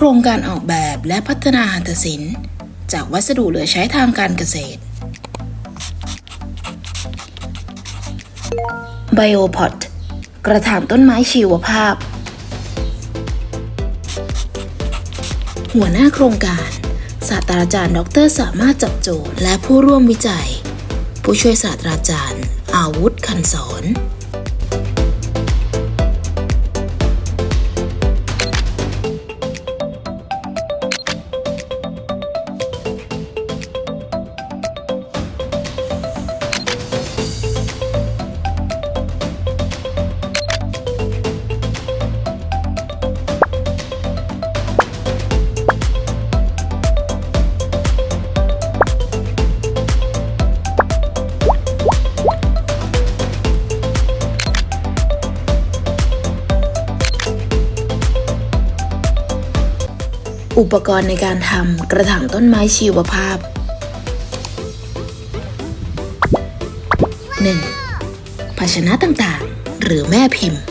โครงการออกแบบและพัฒนาหัตถศิลป์ จากวัสดุเหลือใช้ทางการเกษตร Biopot กระถางต้นไม้ชีวภาพ หัวหน้าโครงการ ศาสตราจารย์ ดร สามารถจับโจทย์และผู้ร่วมวิจัย ผู้ช่วยศาสตราจารย์ อาวุธคันสอน อุปกรณ์ในการทำกระถางต้นไม้ชีวภาพ 1. ภาชนะต่างๆ หรือแม่พิมพ์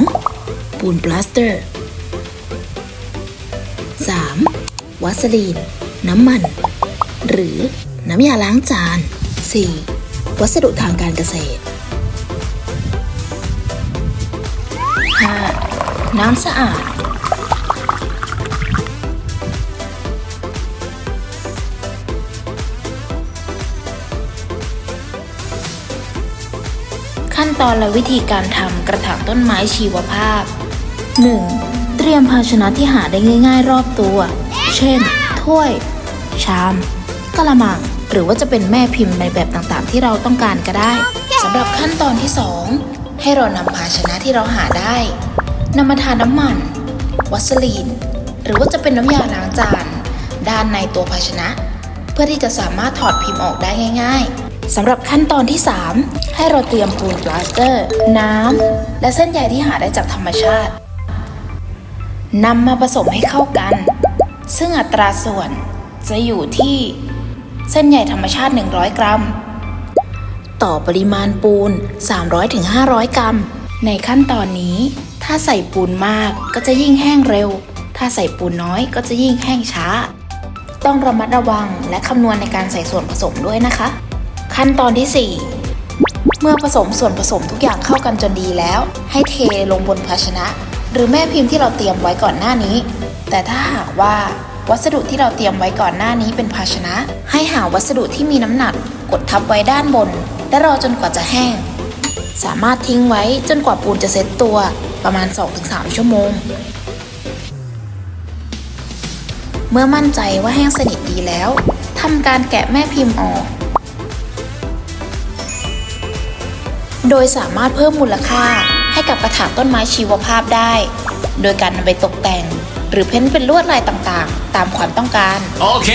2. ปูนปลาสเตอร์ 3. วัสลีน น้ำมัน หรือน้ำยาล้างจาน 4. วัสดุทางการเกษตร 5. น้ำสะอาด ขั้นตอนและวิธีการทำกระถางต้นไม้ชีวภาพ 1. เตรียมภาชนะที่หาได้ง่ายๆ รอบตัว เช่น ถ้วย ชาม กระมัง หรือว่าจะเป็นแม่พิมพ์ในแบบต่างๆ ที่เราต้องการก็ได้สำหรับขั้นตอนที่ 2 ให้เรานำภาชนะที่เราหาได้นำมาทาน้ำมัน วัสลีน หรือว่าจะเป็นน้ำยาล้างจาน ด้านในตัวภาชนะ เพื่อที่จะสามารถถอดพิมพ์ออกได้ง่าย ๆ สำหรับขั้นตอนที่ 3 ให้เราเตรียมปูนปลาสเตอร์ น้ำ และเส้นใยที่หาได้จากธรรมชาตินำมาผสมให้เข้ากัน ซึ่งอัตราส่วนจะอยู่ที่เส้นใยธรรมชาติ 100 กรัม ต่อปริมาณปูน 300-500 กรัม ในขั้นตอนนี้ ถ้าใส่ปูนมากก็จะยิ่งแห้งเร็ว ถ้าใส่ปูนน้อยก็จะยิ่งแห้งช้า ต้องระมัดระวังและคำนวณในการใส่ส่วนผสมด้วยนะคะ ขั้นตอนที่ 4 เมื่อผสมส่วนผสมทุกอย่างเข้ากันจนดีแล้ว ให้เทลงบนภาชนะ หรือแม่พิมพ์ที่เราเตรียมไว้ก่อนหน้านี้ แต่ถ้าหากว่าวัสดุที่เราเตรียมไว้ก่อนหน้านี้เป็นภาชนะ ให้หาวัสดุที่มีน้ำหนัก กดทับไว้ด้านบน และรอจนกว่าจะแห้ง สามารถทิ้งไว้จนกว่าปูนจะเซ็ตตัวประมาณ 2-3 ชั่วโมง เมื่อมั่นใจว่าแห้งสนิทดีแล้วทำการแกะแม่พิมพ์ออก โดยสามารถเพิ่มมูลค่าให้กับกระถางต้นไม้ชีวภาพได้ โดยการนำไปตกแต่ง หรือเพ้นท์เป็นลวดลายต่างๆ ตามความต้องการ โอเค